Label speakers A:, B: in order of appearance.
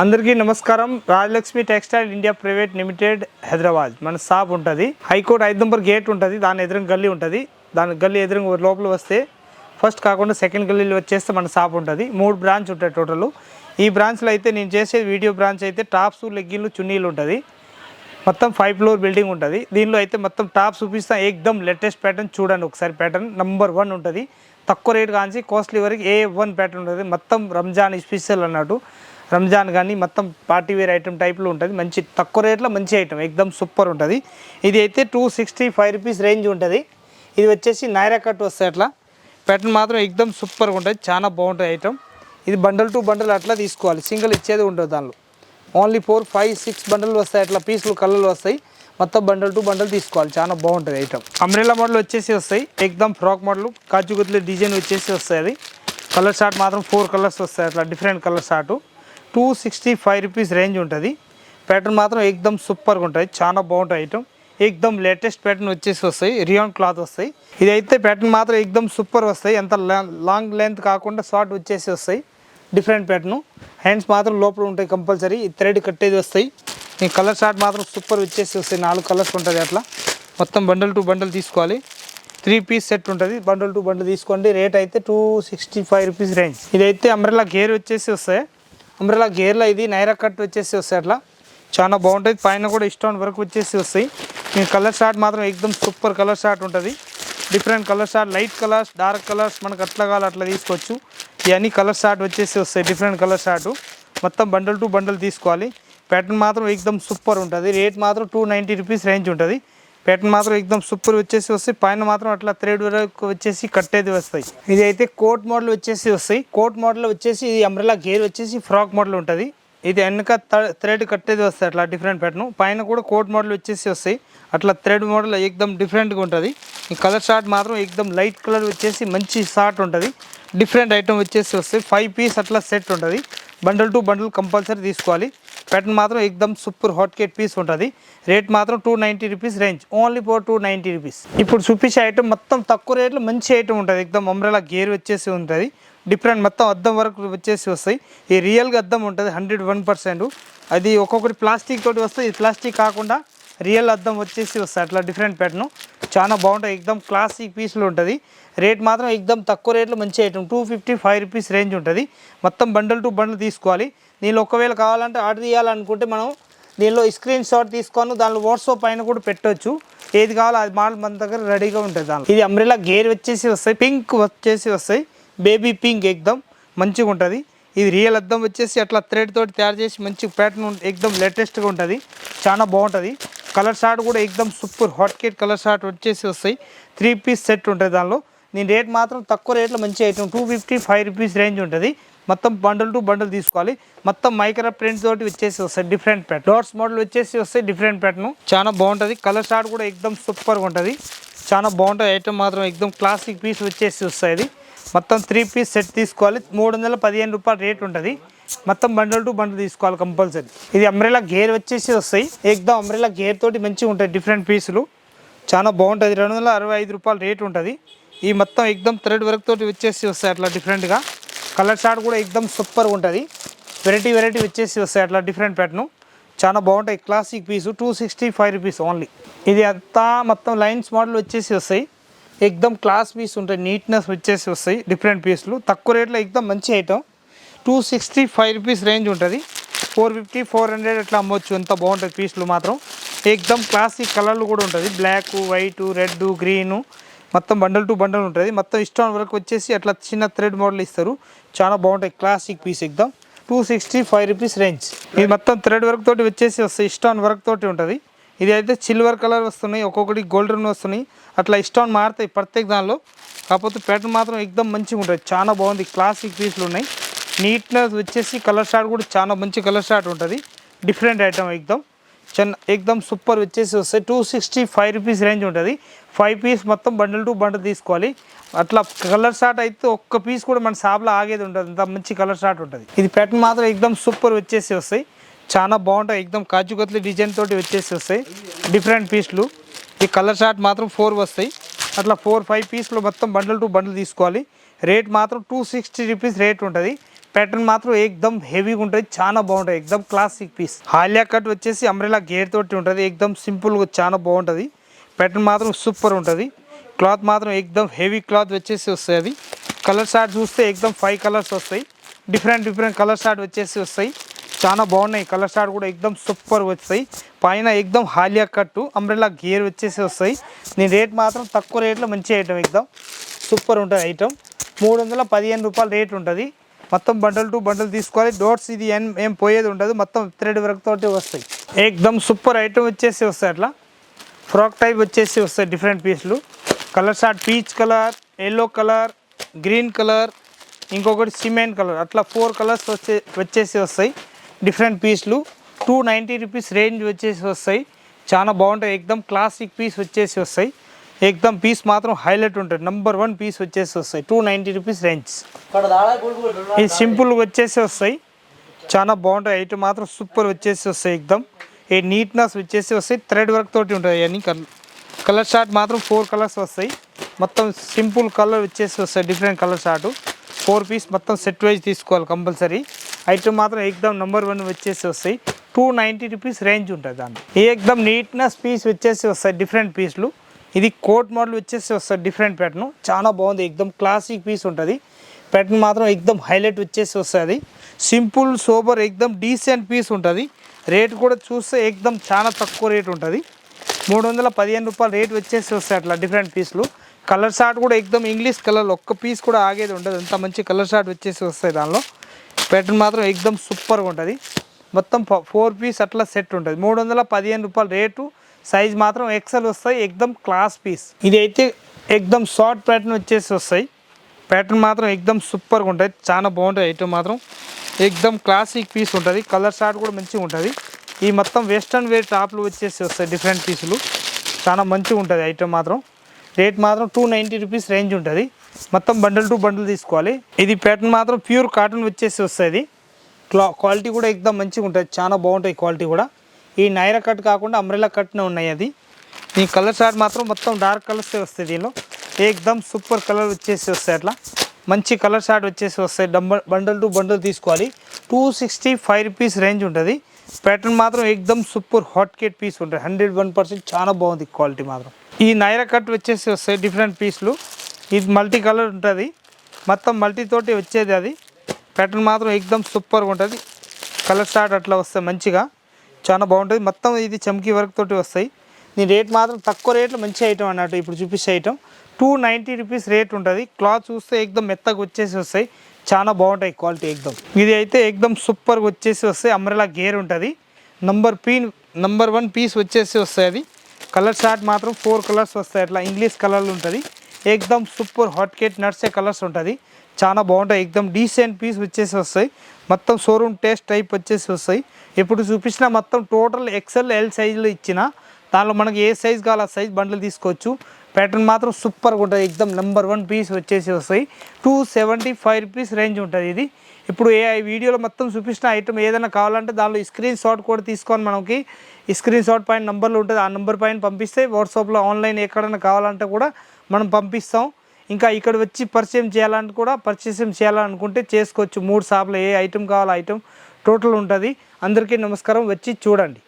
A: అందరికీ నమస్కారం. Rajalakshmi textile India private limited Hyderabad. మన షాప్ ఉంటుంది. హైకోర్టు ఐదు నెంబర్ గేట్ ఉంటుంది. దాని ఎదురుగా గల్లీ ఉంటుంది. దాని గల్లీ ఎదురుగా లోపల వస్తే ఫస్ట్ కాకుండా సెకండ్ గల్లీలో వచ్చేస్తే మన షాప్ ఉంటుంది. మూడు బ్రాంచ్ ఉంటాయి టోటల్. ఈ బ్రాంచ్లో అయితే నేను చేసేది వీడియో బ్రాంచ్ అయితే టాప్స్ లెగ్గిన్లు చున్నీలు ఉంటుంది. మొత్తం ఫైవ్ ఫ్లోర్ బిల్డింగ్ ఉంటుంది. దీనిలో అయితే మొత్తం టాప్ చూపిస్తా. ఏకదమ్ లేటెస్ట్ ప్యాటర్న్ చూడండి ఒకసారి ప్యాటర్న్. నెంబర్ వన్ ఉంటుంది. తక్కువ రేట్ కాంచి కాస్ట్లీ వరకు ఏ వన్ ప్యాటర్న్ ఉంటుంది మొత్తం రంజాన్ స్పెషల్ అన్నట్టు. రంజాన్ కానీ మొత్తం పార్టీ వేర్ ఐటమ్ టైప్లో ఉంటుంది. మంచి తక్కువ రేట్లో మంచి ఐటమ్ ఎక్దమ్ సూపర్ ఉంటుంది. ఇది అయితే two sixty five rupees range ఉంటుంది. ఇది వచ్చేసి నైరా కట్ వస్తాయి అట్లా. ప్యాటర్న్ మాత్రం ఎక్దమ్ సూపర్గా ఉంటుంది. చాలా బాగుంటుంది ఐటమ్. ఇది బండల్ టు బండల్ అట్లా తీసుకోవాలి. సింగిల్ ఇచ్చేది ఉండదు దానిలో. ఓన్లీ ఫోర్ ఫైవ్ సిక్స్ బండలు వస్తాయి. అట్లా పీసులు కలర్లు వస్తాయి. మొత్తం బండల్ టు బండల్ తీసుకోవాలి. చాలా బాగుంటుంది ఐటమ్. అమ్రేలా మోడల్ వచ్చేసి వస్తాయి. ఎక్దమ్ ఫ్రాక్ మోడల్ కాజు గుత్తులు డిజైన్ వచ్చేసి వస్తాయి అది. కలర్ షార్ట్ మాత్రం ఫోర్ కలర్స్ వస్తాయి. అట్లా different colour short two sixty five rupees range ఉంటుంది. ప్యాటర్న్ మాత్రం ఎక్దమ్ సూపర్గా ఉంటుంది. చాలా బాగుంటుంది ఐటమ్ ఎక్దమ్ లేటెస్ట్ ప్యాటర్న్ వచ్చేసి వస్తాయి. రియాన్ క్లాత్ వస్తాయి. ఇదైతే ప్యాటర్న్ మాత్రం ఎక్దమ్ సూపర్ వస్తాయి. ఎంత లాంగ్ లెంత్ కాకుండా షార్ట్ వచ్చేసి వస్తాయి. డిఫరెంట్ ప్యాటర్ను హ్యాండ్స్ మాత్రం లోపల ఉంటాయి కంపల్సరీ ఈ థ్రెడ్ కట్టేది వస్తాయి. ఈ కలర్ షార్ట్ మాత్రం సూపర్ వచ్చేసి వస్తాయి. నాలుగు కలర్స్ ఉంటుంది అట్లా. మొత్తం బండల్ టు బండల్ తీసుకోవాలి. త్రీ పీస్ సెట్ ఉంటుంది. బండల్ టు బండల్ తీసుకోండి. రేట్ అయితే two sixty five rupees range ఇదైతే అంబ్రెల్లా గేర్ వచ్చేసి వస్తాయి. అంబ్రెలా గేర్లో ఇది నైరా కట్ వచ్చేసి వస్తాయి అట్లా. చాలా బాగుంటుంది పైన కూడా ఇష్టం వరకు వచ్చేసి వస్తాయి. ఈ కలర్ షార్ట్ మాత్రం ఎక్దమ్ సూపర్ కలర్ షార్ట్ ఉంటుంది. Different colour short light colours dark colours మనకు అట్లా కావాలి అట్లా తీసుకోవచ్చు. ఇవన్నీ కలర్ షార్ట్ వచ్చేసి వస్తాయి. డిఫరెంట్ కలర్ షార్ట్ మొత్తం బండల్ టు బండల్ తీసుకోవాలి. ప్యాటర్న్ మాత్రం ఎక్దమ్ సూపర్ ఉంటుంది. రేట్ మాత్రం టూ నైంటీ రూపీస్ రేంజ్ ఉంటుంది. ప్యాటర్న్ మాత్రం ఎక్దమ్ సూపర్ వచ్చేసి వస్తాయి. పైన మాత్రం అట్లా థ్రెడ్ వరకు వచ్చేసి కట్టేది వస్తాయి. ఇది అయితే కోట్ మోడల్ వచ్చేసి వస్తాయి. కోట్ మోడల్ వచ్చేసి ఇది అంబ్రెలా గేర్ వచ్చేసి ఫ్రాక్ మోడల్ ఉంటుంది. ఇది వెనక థ్రెడ్ కట్టేది వస్తాయి అట్లా డిఫరెంట్ ప్యాటర్న్ పైన కూడా కోట్ మోడల్ వచ్చేసి వస్తాయి. అట్లా థ్రెడ్ మోడల్ ఎక్దమ్ డిఫరెంట్గా ఉంటుంది. ఈ కలర్ షార్ట్ మాత్రం ఎక్దమ్ లైట్ కలర్ వచ్చేసి మంచి షార్ట్ ఉంటుంది. డిఫరెంట్ ఐటమ్ వచ్చేసి వస్తాయి. ఫైవ్ పీస్ అట్లా సెట్ ఉంటుంది. బండల్ టు బండల్ కంపల్సరీ తీసుకోవాలి. ప్యాటర్న్ మాత్రం ఎక్దమ్ సూపర్ హాట్ కేట్ పీస్ ఉంటుంది. రేట్ మాత్రం two ninety rupees range only four two ninety rupees ఇప్పుడు చూపించే ఐటమ్ మొత్తం తక్కువ రేట్లో మంచి ఐటమ్ ఉంటుంది. ఎక్దమ్ అంబ్రెలా గేర్ వచ్చేసి ఉంటుంది. డిఫరెంట్ మొత్తం అద్దం వరకు వచ్చేసి వస్తాయి. ఈ రియల్గా అద్దం ఉంటుంది హండ్రెడ్ వన్ పర్సెంట్ అది ఒక్కొక్కటి ప్లాస్టిక్ తోటి వస్తాయి. ఇది ప్లాస్టిక్ కాకుండా రియల్ అద్దం వచ్చేసి వస్తాయి అట్లా డిఫరెంట్ ప్యాటర్ను చాలా బాగుంటుంది ఎక్దమ్ క్లాసిక్ పీస్లో ఉంటుంది. రేట్ మాత్రం ఎక్దమ్ తక్కువ రేట్లో మంచి item two fifty five rupees range ఉంటుంది. మొత్తం బండల్ టు బండల్ తీసుకోవాలి. దీనిలో ఒకవేళ కావాలంటే ఆర్డర్ చేయాలనుకుంటే మనం దీనిలో స్క్రీన్ షాట్ తీసుకొని దానిలో వాట్సాప్ పైన కూడా పెట్టవచ్చు ఏది కావాలో అది మోడల్ మన దగ్గర రెడీగా ఉంటుంది దానిలో. ఇది అంబ్రెలా గేర్ వచ్చేసి వస్తాయి. పింక్ వచ్చేసి వస్తాయి. బేబీ పింక్ ఎక్దమ్ మంచిగా ఉంటుంది. ఇది రియల్ అద్దం వచ్చేసి అట్లా థ్రెడ్ తోటి తయారు చేసి మంచి ప్యాటర్న్ ఎక్దమ్ లేటెస్ట్గా ఉంటుంది. చాలా బాగుంటుంది. కలర్ షార్ట్ కూడా ఎక్దమ్ super hot cake colour short వచ్చేసి వస్తాయి. త్రీ పీస్ సెట్ ఉంటుంది దానిలో. నేను రేట్ మాత్రం తక్కువ రేట్లో మంచి item two fifty five rupees range ఉంటుంది. మొత్తం బండల్ టు బండల్ తీసుకోవాలి. మొత్తం మైక్రా ప్రింట్ తోటి వచ్చేసి వస్తాయి. డిఫరెంట్ ప్యాట్ డాట్స్ మోడల్ వచ్చేసి వస్తాయి. డిఫరెంట్ ప్యాటర్న్ చాలా బాగుంటుంది. కలర్ షార్ట్ కూడా ఎక్దమ్ సూపర్గా ఉంటుంది. చాలా బాగుంటుంది. ఐటమ్ మాత్రం ఎక్దమ్ క్లాసిక్ పీస్ వచ్చేసి వస్తాయి ఇది. మొత్తం త్రీ పీస్ సెట్ తీసుకోవాలి. మూడు వందల పదిహేను రూపాయల రేట్ ఉంటుంది. మొత్తం బండల్ టు బండల్ తీసుకోవాలి కంపల్సరీ ఇది అంబ్రెలా గేర్ వచ్చేసి వస్తాయి. ఎక్దమ్ అంబ్రెలా గేర్ తోటి మంచిగా ఉంటాయి డిఫరెంట్ పీసులు చాలా బాగుంటుంది. రెండు వందల అరవై ఐదు రూపాయల రేట్ ఉంటుంది. ఈ మొత్తం ఎక్దమ్ థ్రెడ్ వర్క్ తోటి వచ్చేసి వస్తాయి అట్లా డిఫరెంట్గా కలర్ షార్ట్ కూడా ఎక్దమ్ సూపర్గా ఉంటుంది. వెరైటీ వెరైటీ వచ్చేసి వస్తాయి అట్లా డిఫరెంట్ ప్యాటర్ను చాలా బాగుంటాయి. Classic piece two sixty five rupees only ఇది అంతా మొత్తం లైన్స్ మోడల్ వచ్చేసి వస్తాయి. ఎక్దమ్ క్లాస్ పీస్ ఉంటాయి నీట్నెస్ వచ్చేసి వస్తాయి డిఫరెంట్ పీస్లు తక్కువ రేట్లో ఎక్దమ్ మంచి item two sixty five rupees range ఉంటుంది. ఫోర్ ఫిఫ్టీ ఫోర్ హండ్రెడ్ అట్లా అమ్మొచ్చు. ఎంత బాగుంటుంది పీస్లు మాత్రం. ఎక్దమ్ క్లాసిక్ కలర్లు కూడా ఉంటుంది. బ్లాక్ వైట్ రెడ్ గ్రీను మొత్తం బండల్ టు బండల్ ఉంటుంది. మొత్తం ఇష్టం వరకు వచ్చేసి అట్లా చిన్న థ్రెడ్ మోడల్ ఇస్తారు. చాలా బాగుంటాయి classic piece ఎక్దమ్ two sixty five rupees range ఇది మొత్తం థ్రెడ్ వర్క్ తోటి వచ్చేసి వస్తాయి. ఇష్టం వర్క్ తోటి ఉంటుంది. ఇది అయితే సిల్వర్ కలర్ వస్తున్నాయి ఒక్కొక్కటి గోల్డెన్ వస్తున్నాయి. అట్లా ఇష్టం మారుతాయి ప్రత్యేక దానిలో. కాకపోతే ప్యాటర్న్ మాత్రం ఎక్దమ్ మంచిగా ఉంటుంది. చాలా బాగుంది. క్లాసిక్ పీస్లు ఉన్నాయి. నీట్నెస్ వచ్చేసి కలర్ షార్ట్ కూడా చాలా మంచి కలర్ షార్ట్ ఉంటుంది. డిఫరెంట్ ఐటమ్ ఎక్దమ్ చిన్న ఎక్దమ్ సూపర్ వచ్చేసి వస్తాయి two sixty five rupees range ఉంటుంది. ఫైవ్ పీస్ మొత్తం బండిల్ టు బండిల్ తీసుకోవాలి. అట్లా కలర్ షార్ట్ అయితే ఒక్క పీస్ కూడా మన షాప్లో ఆగేది ఉంటుంది అంత మంచి కలర్ షార్ట్ ఉంటుంది. ఇది ప్యాటర్న్ మాత్రం ఎక్దమ్ సూపర్ వచ్చేసి వస్తాయి. చాలా బాగుంటాయి. ఎక్దమ్ కాజు కత్లి డిజైన్ తోటి వచ్చేసి వస్తాయి డిఫరెంట్ పీస్లు ఈ కలర్ షార్ట్ మాత్రం ఫోర్ వస్తాయి. అట్లా ఫోర్ ఫైవ్ పీస్లు మొత్తం బండిల్ టు బండిల్ తీసుకోవాలి. రేట్ మాత్రం టూ సిక్స్టీ రూపీస్ రేట్ ఉంటుంది. ప్యాటర్న్ మాత్రం ఏకదమ్ హెవీగా ఉంటుంది. చాలా బాగుంటుంది ఎక్దం క్లాసిక్ పీస్ హాలియా కట్ వచ్చేసి అంబ్రెలా గేర్ తోటి ఉంటుంది. ఎక్దమ్ సింపుల్గా చాలా బాగుంటుంది. ప్యాటర్న్ మాత్రం సూపర్ ఉంటుంది. క్లాత్ మాత్రం ఎక్దమ్ హెవీ క్లాత్ వచ్చేసి వస్తాయి అది కలర్ షార్ట్ చూస్తే ఎక్దమ్ ఫైవ్ కలర్స్ వస్తాయి. డిఫరెంట్ డిఫరెంట్ కలర్ షార్ట్ వచ్చేసి వస్తాయి. చాలా బాగున్నాయి. కలర్ స్టార్ట్ కూడా ఎక్దమ్ సూపర్ వస్తాయి పైన ఎక్దమ్ హాలియా కట్టు అంబ్రెలా గేర్ వచ్చేసి వస్తాయి. నేను రేట్ మాత్రం తక్కువ రేట్లో మంచి ఐటమ్ ఎక్దమ్ సూపర్ ఉంటుంది ఐటమ్. మూడు వందల పదిహేను రూపాయల రేట్ ఉంటుంది. మొత్తం బండల్ టు బండల్ తీసుకోవాలి. డోర్స్ ఇది ఏం ఏం పోయేది ఉండదు. మొత్తం థ్రెడ్ వర్క్ తోటి వస్తాయి. ఎక్దమ్ సూపర్ ఐటమ్ వచ్చేసి వస్తాయి అట్లా. ఫ్రాక్ టైప్ వచ్చేసి వస్తాయి different పీస్లు. Colour short peach colour yellow colour green colour ఇంకొకటి సిమెంట్ కలర్. అట్లా ఫోర్ కలర్స్ వచ్చే వచ్చేసి వస్తాయి. డిఫరెంట్ పీస్లు. టూ నైంటీ రూపీస్ రేంజ్ వచ్చేసి వస్తాయి. చాలా బాగుంటాయి. ఎక్దమ్ క్లాసిక్ పీస్ వచ్చేసి వస్తాయి. ఎక్దమ్ పీస్ మాత్రం హైలైట్ ఉంటుంది. నెంబర్ వన్ పీస్ వచ్చేసి వస్తాయి. Two ninety rupees range. ఇది సింపుల్గా వచ్చేసి వస్తాయి. చాలా బాగుంటాయి. ఐటమ్ మాత్రం సూపర్ వచ్చేసి వస్తాయి ఎక్దమ్ ఏ నీట్నెస్ వచ్చేసి వస్తాయి. థ్రెడ్ వర్క్ తోటి ఉంటుంది అన్ని కలర్ కలర్ షార్ట్ మాత్రం ఫోర్ కలర్స్ వస్తాయి. మొత్తం సింపుల్ కలర్ వచ్చేసి వస్తాయి. Different colour short four piece మొత్తం సెట్ వైజ్ తీసుకోవాలి కంపల్సరీ. ఐటమ్ మాత్రం ఎక్దమ్ నెంబర్ వన్ వచ్చేసి వస్తాయి. టూ నైంటీ రూపీస్ రేంజ్ ఉంటుంది దాన్ని ఈ ఎక్దమ్ నీట్నెస్ పీస్ వచ్చేసి వస్తాయి డిఫరెంట్ పీస్లు ఇది కోట్ మోడల్ వచ్చేసి వస్తుంది డిఫరెంట్ ప్యాటర్న్ చాలా బాగుంది. ఎక్దమ్ క్లాసిక్ పీస్ ఉంటుంది. ప్యాటర్న్ మాత్రం ఎక్దమ్ హైలైట్ వచ్చేసి వస్తుంది సింపుల్ సోబర్ ఎక్దమ్ డీసెంట్ పీస్ ఉంటుంది. రేట్ కూడా చూస్తే ఎక్దమ్ చాలా తక్కువ రేట్ ఉంటుంది. మూడు వందల పదిహేను రూపాయలు రేట్ వచ్చేసి వస్తాయి అట్లా డిఫరెంట్ పీస్లు కలర్ షార్ట్ కూడా ఎక్దమ్ ఇంగ్లీష్ కలర్ ఒక్క పీస్ కూడా ఆగేది ఉండదు. అంత మంచి కలర్ షార్ట్ వచ్చేసి వస్తాయి దానిలో. ప్యాటర్న్ మాత్రం ఎక్దమ్ సూపర్గా ఉంటుంది. మొత్తం ఫోర్ పీస్ అట్లా సెట్ ఉంటుంది. మూడు వందల పదిహేను రూపాయల రేటు. సైజ్ మాత్రం ఎక్సెల్ వస్తాయి. ఎక్దమ్ క్లాస్ పీస్ ఇది అయితే ఎక్దమ్ షార్ట్ ప్యాటర్న్ వచ్చేసి వస్తాయి. ప్యాటర్న్ మాత్రం ఎక్దమ్ సూపర్గా ఉంటుంది. చాలా బాగుంటుంది ఐటమ్ మాత్రం. ఎక్దమ్ క్లాసిక్ పీస్ ఉంటుంది. కలర్ షార్ట్ కూడా మంచిగా ఉంటుంది. ఈ మొత్తం వెస్ట్రన్ వేర్ టాప్లు వచ్చేసి వస్తాయి. డిఫరెంట్ పీసులు చాలా మంచిగా ఉంటుంది ఐటమ్ మాత్రం. రేట్ మాత్రం టూ నైంటీ రూపీస్ రేంజ్ ఉంటుంది. మొత్తం బండిల్ టు బండిల్ తీసుకోవాలి. ఇది ప్యాటర్న్ మాత్రం ప్యూర్ కాటన్ వచ్చేసి వస్తుంది. క్లా క్వాలిటీ కూడా ఎక్దమ్ మంచిగా ఉంటుంది. చాలా బాగుంటాయి క్వాలిటీ కూడా. ఈ నైరా కట్ కాకుండా అంబ్రెలా కట్నే ఉన్నాయి అది. ఈ కలర్ షార్ట్ మాత్రం మొత్తం డార్క్ కలర్స్ వస్తాయి దీనిలో. ఎక్దమ్ సూపర్ కలర్ వచ్చేసి వస్తాయి అట్లా. మంచి కలర్ షార్ట్ వచ్చేసి వస్తాయి డంబల్ బండల్ టు బండల్ తీసుకోవాలి. Two sixty five rupees range ఉంటుంది. ప్యాటర్న్ మాత్రం ఎక్దమ్ సూపర్ హాట్ కేట్ పీస్ ఉంటుంది. హండ్రెడ్ వన్ పర్సెంట్ చాలా బాగుంది క్వాలిటీ మాత్రం. ఈ నైరా కట్ వచ్చేసి వస్తాయి డిఫరెంట్ పీస్లు. ఇది మల్టీ కలర్ ఉంటుంది. మొత్తం మల్టీ తోటి వచ్చేది అది. ప్యాటర్న్ మాత్రం ఎక్దమ్ సూపర్గా ఉంటుంది. కలర్ స్టార్ట్ అట్లా వస్తాయి మంచిగా. చాలా బాగుంటుంది. మొత్తం ఇది చమ్కీ వర్క్ తోటి వస్తాయి. దీని రేట్ మాత్రం తక్కువ రేట్లో మంచి ఐటమ్ అన్నట్టు ఇప్పుడు చూపించే item. Two ninety rupees rate ఉంటుంది. క్లాత్ చూస్తే ఎక్దమ్ మెత్తగా వచ్చేసి వస్తాయి. చాలా బాగుంటాయి క్వాలిటీ ఎక్దమ్ ఇది అయితే ఎక్దమ్ సూపర్గా వచ్చేసి వస్తాయి. అమ్రలా గేర్ ఉంటుంది. నంబర్ పీన్ నంబర్ వన్ పీస్ వచ్చేసి వస్తాయి అది. కలర్ షార్ట్ మాత్రం ఫోర్ కలర్స్ వస్తాయి. అట్లా ఇంగ్లీష్ కలర్లు ఉంటుంది. ఎక్దమ్ సూపర్ హాట్ కేట్ నట్సే కలర్స్ ఉంటుంది. చాలా బాగుంటాయి. ఎక్దమ్ డీసెంట్ పీస్ వచ్చేసి వస్తాయి. మొత్తం షోరూమ్ టేస్ట్ టైప్ వచ్చేసి వస్తాయి. ఇప్పుడు చూపించిన మొత్తం టోటల్ ఎక్సెల్ ఎల్ సైజులో ఇచ్చిన దానిలో మనకి ఏ సైజ్ కావాలో ఆ సైజ్ బండ్లు తీసుకోవచ్చు. ప్యాటర్న్ మాత్రం సూపర్గా ఉంటుంది. ఎగ్దమ్ నెంబర్ వన్ పీస్ వచ్చేసి వస్తాయి. Two seventy five rupees range ఉంటుంది ఇది. ఇప్పుడు ఏ వీడియోలో మొత్తం చూపించిన ఐటమ్ ఏదైనా కావాలంటే దానిలో స్క్రీన్ షాట్ కూడా తీసుకొని మనకి. స్క్రీన్ షాట్ పైన నెంబర్లు ఉంటుంది. ఆ నెంబర్ పైన పంపిస్తే వాట్సాప్లో ఆన్లైన్ ఎక్కడైనా కావాలంటే కూడా మనం పంపిస్తాం. ఇంకా ఇక్కడ వచ్చి పరిచయం చేయాలంటే కూడా పరిచయం చేయాలనుకుంటే చేసుకోవచ్చు. మూడు షాపులో ఏ ఐటెం కావాలో ఐటెం టోటల్ ఉంటుంది. అందరికీ నమస్కారం. వచ్చి చూడండి.